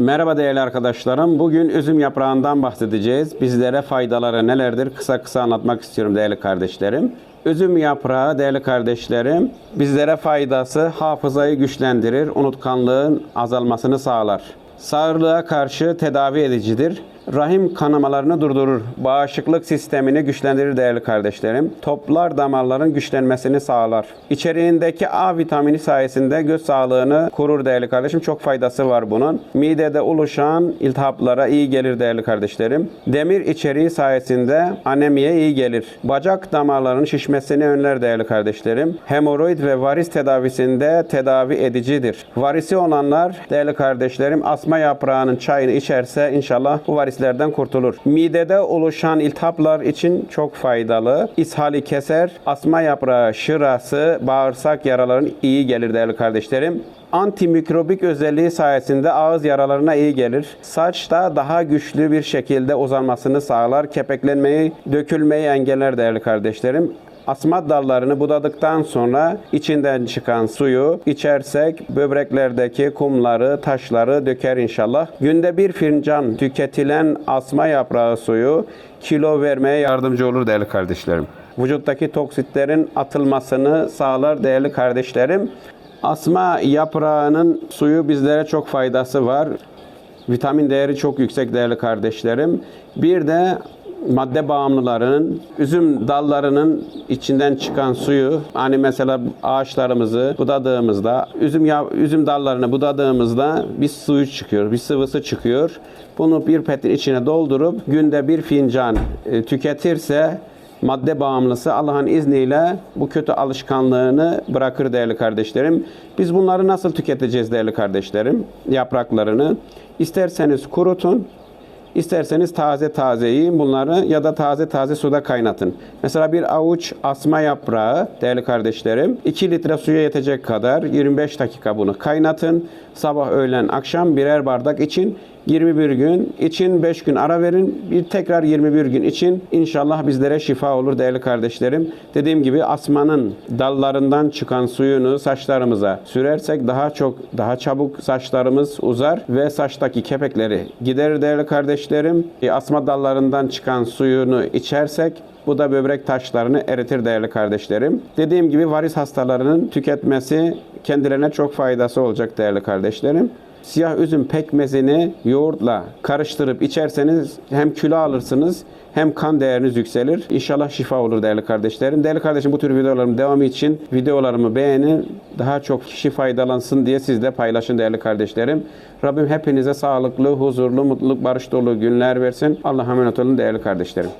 Merhaba değerli arkadaşlarım. Bugün üzüm yaprağından bahsedeceğiz. Bizlere faydaları nelerdir? Kısa kısa anlatmak istiyorum değerli kardeşlerim. Üzüm yaprağı değerli kardeşlerim bizlere faydası hafızayı güçlendirir, unutkanlığın azalmasını sağlar. Sağırlığa karşı tedavi edicidir. Rahim kanamalarını durdurur. Bağışıklık sistemini güçlendirir değerli kardeşlerim. Toplar damarların güçlenmesini sağlar. İçeriğindeki A vitamini sayesinde göz sağlığını korur değerli kardeşim. Çok faydası var bunun. Midede oluşan iltihaplara iyi gelir değerli kardeşlerim. Demir içeriği sayesinde anemiye iyi gelir. Bacak damarlarının şişmesini önler değerli kardeşlerim. Hemoroid ve varis tedavisinde tedavi edicidir. Varisi olanlar değerli kardeşlerim asma yaprağının çayını içerse inşallah bu varislerden kurtulur. Midede oluşan iltihaplar için çok faydalı. İshali keser. Asma yaprağı şırası bağırsak yaraların iyi gelir değerli kardeşlerim antimikrobik özelliği sayesinde ağız yaralarına iyi gelir. Saçta daha güçlü bir şekilde uzanmasını sağlar. Kepeklenmeyi, dökülmeyi engeller değerli kardeşlerim. Asma dallarını budadıktan sonra içinden çıkan suyu içersek böbreklerdeki kumları, taşları döker inşallah. Günde bir fincan tüketilen asma yaprağı suyu kilo vermeye yardımcı olur değerli kardeşlerim. Vücuttaki toksitlerin atılmasını sağlar değerli kardeşlerim. Asma yaprağının suyu bizlere çok faydası var. Vitamin değeri çok yüksek değerli kardeşlerim. Bir de madde bağımlıların üzüm dallarının içinden çıkan suyu hani mesela ağaçlarımızı budadığımızda üzüm ya, üzüm dallarını budadığımızda bir suyu çıkıyor, bir sıvısı çıkıyor. Bunu bir petin içine doldurup günde bir fincan e, tüketirse madde bağımlısı Allah'ın izniyle bu kötü alışkanlığını bırakır değerli kardeşlerim. Biz bunları nasıl tüketeceğiz değerli kardeşlerim? Yapraklarını. İsterseniz kurutun, isterseniz taze taze yiyin bunları ya da taze taze suda kaynatın. Mesela bir avuç asma yaprağı değerli kardeşlerim 2 litre suya yetecek kadar 25 dakika bunu kaynatın. Sabah, öğlen, akşam birer bardak için 21 gün için 5 gün ara verin. Bir tekrar 21 gün için inşallah bizlere şifa olur değerli kardeşlerim. Dediğim gibi asmanın dallarından çıkan suyunu saçlarımıza sürersek daha çok daha çabuk saçlarımız uzar ve saçtaki kepekleri giderir değerli kardeşlerim. E, Asma dallarından çıkan suyunu içersek bu da böbrek taşlarını eritir değerli kardeşlerim. Dediğim gibi varis hastalarının tüketmesi kendilerine çok faydası olacak değerli kardeşlerim. Siyah üzüm pekmezini yoğurtla karıştırıp içerseniz hem kilo alırsınız hem kan değeriniz yükselir. İnşallah şifa olur değerli kardeşlerim. Değerli kardeşim bu tür videolarım devamı için videolarımı beğenin. Daha çok kişi faydalansın diye siz de paylaşın değerli kardeşlerim. Rabbim hepinize sağlıklı, huzurlu, mutluluk, barış dolu günler versin. Allah'a emanet olun değerli kardeşlerim.